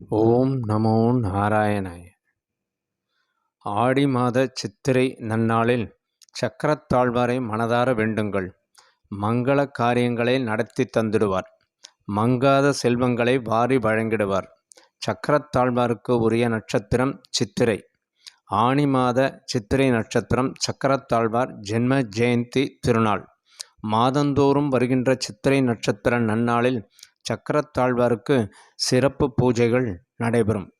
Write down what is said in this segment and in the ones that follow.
ஓம் நமோ நாராயணாய. ஆடி மாத சித்திரை நன்னாளில் சக்கரத்தாழ்வாரை மனதார வேண்டுங்கள். மங்கள காரியங்களை நடத்தி தந்துடுவார். மங்காத செல்வங்களை வாரி வழங்கிடுவார். சக்கரத்தாழ்வாருக்கு உரிய நட்சத்திரம் சித்திரை. ஆணி மாத சித்திரை நட்சத்திரம் சக்கரத்தாழ்வார் ஜென்ம ஜெயந்தி திருநாள். மாதந்தோறும் வருகின்ற சித்திரை நட்சத்திர நன்னாளில் சக்கரத்தாழ்வாருக்கு சிறப்பு பூஜைகள் நடைபெறும்.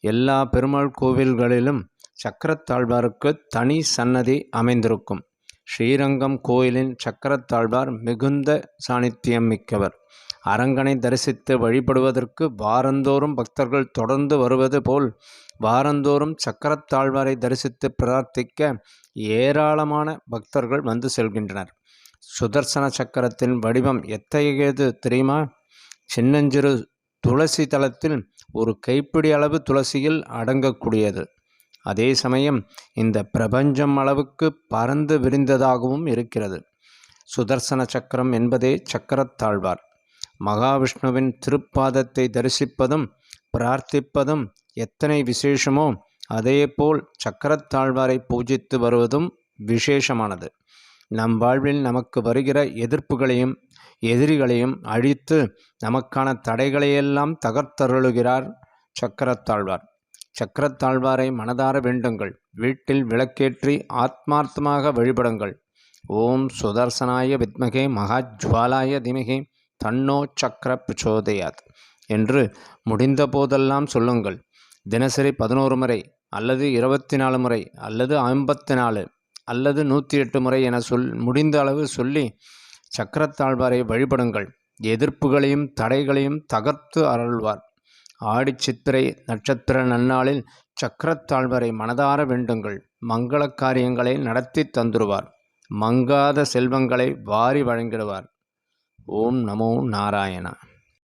எல்லா பெருமாள் கோவில்களிலும் சக்கரத்தாழ்வாருக்கு தனி சன்னதி அமைந்திருக்கும். ஸ்ரீரங்கம் கோயிலின் சக்கரத்தாழ்வார் மிகுந்த சாணித்தியம் மிக்கவர். அரங்கனை தரிசித்து வழிபடுவதற்கு வாரந்தோறும் பக்தர்கள் தொடர்ந்து வருவது போல் வாரந்தோறும் சக்கரத்தாழ்வாரை தரிசித்து பிரார்த்திக்க ஏராளமான பக்தர்கள் வந்து செல்கின்றனர். சுதர்சன சக்கரத்தின் வடிவம் எத்தகையது தெரியுமா? சின்னஞ்சிறு துளசி தளத்தில் ஒரு கைப்பிடி அளவு துளசியில் அடங்கக்கூடியது. அதே சமயம் இந்த பிரபஞ்சம் அளவுக்கு பறந்து விரிந்ததாகவும் இருக்கிறது. சுதர்சன சக்கரம் என்பதே சக்கரத்தாழ்வார். மகாவிஷ்ணுவின் திருப்பாதத்தை தரிசிப்பதும் பிரார்த்திப்பதும் எத்தனை விசேஷமோ அதேபோல் சக்கரத்தாழ்வாரை பூஜித்து வருவதும் விசேஷமானது. நம் வாழ்வில் நமக்கு வருகிற எதிர்ப்புகளையும் எதிரிகளையும் அழித்து நமக்கான தடைகளையெல்லாம் தகர்த்தருளுகிறார் சக்கரத்தாழ்வார். சக்கரத்தாழ்வாரை மனதார வேண்டுங்கள். வீட்டில் விளக்கேற்றி ஆத்மார்த்தமாக வழிபடுங்கள். ஓம் சுதர்சனாய வித்மகே மகாஜ்வாலாய திமகே தன்னோ சக்கர பிரச்சோதயாத் என்று முடிந்த போதெல்லாம் சொல்லுங்கள். தினசரி பதினோரு முறை அல்லது இருபத்தி நாலு முறை அல்லது ஐம்பத்தி நாலு அல்லது நூற்றி எட்டு முறை என சொல் முடிந்த அளவு சொல்லி சக்கரத்தாழ்வாரை வழிபடுங்கள். எதிர்ப்புகளையும் தடைகளையும் தகர்த்து அருள்வார். ஆடி சித்திரை நட்சத்திர நன்னாளில் சக்கரத்தாழ்வரை மனதார வேண்டுங்கள். மங்கள காரியங்களை நடத்தி தந்துடுவார். மங்காத செல்வங்களை வாரி வழங்கிடுவார். ஓம் நமோ நாராயணா.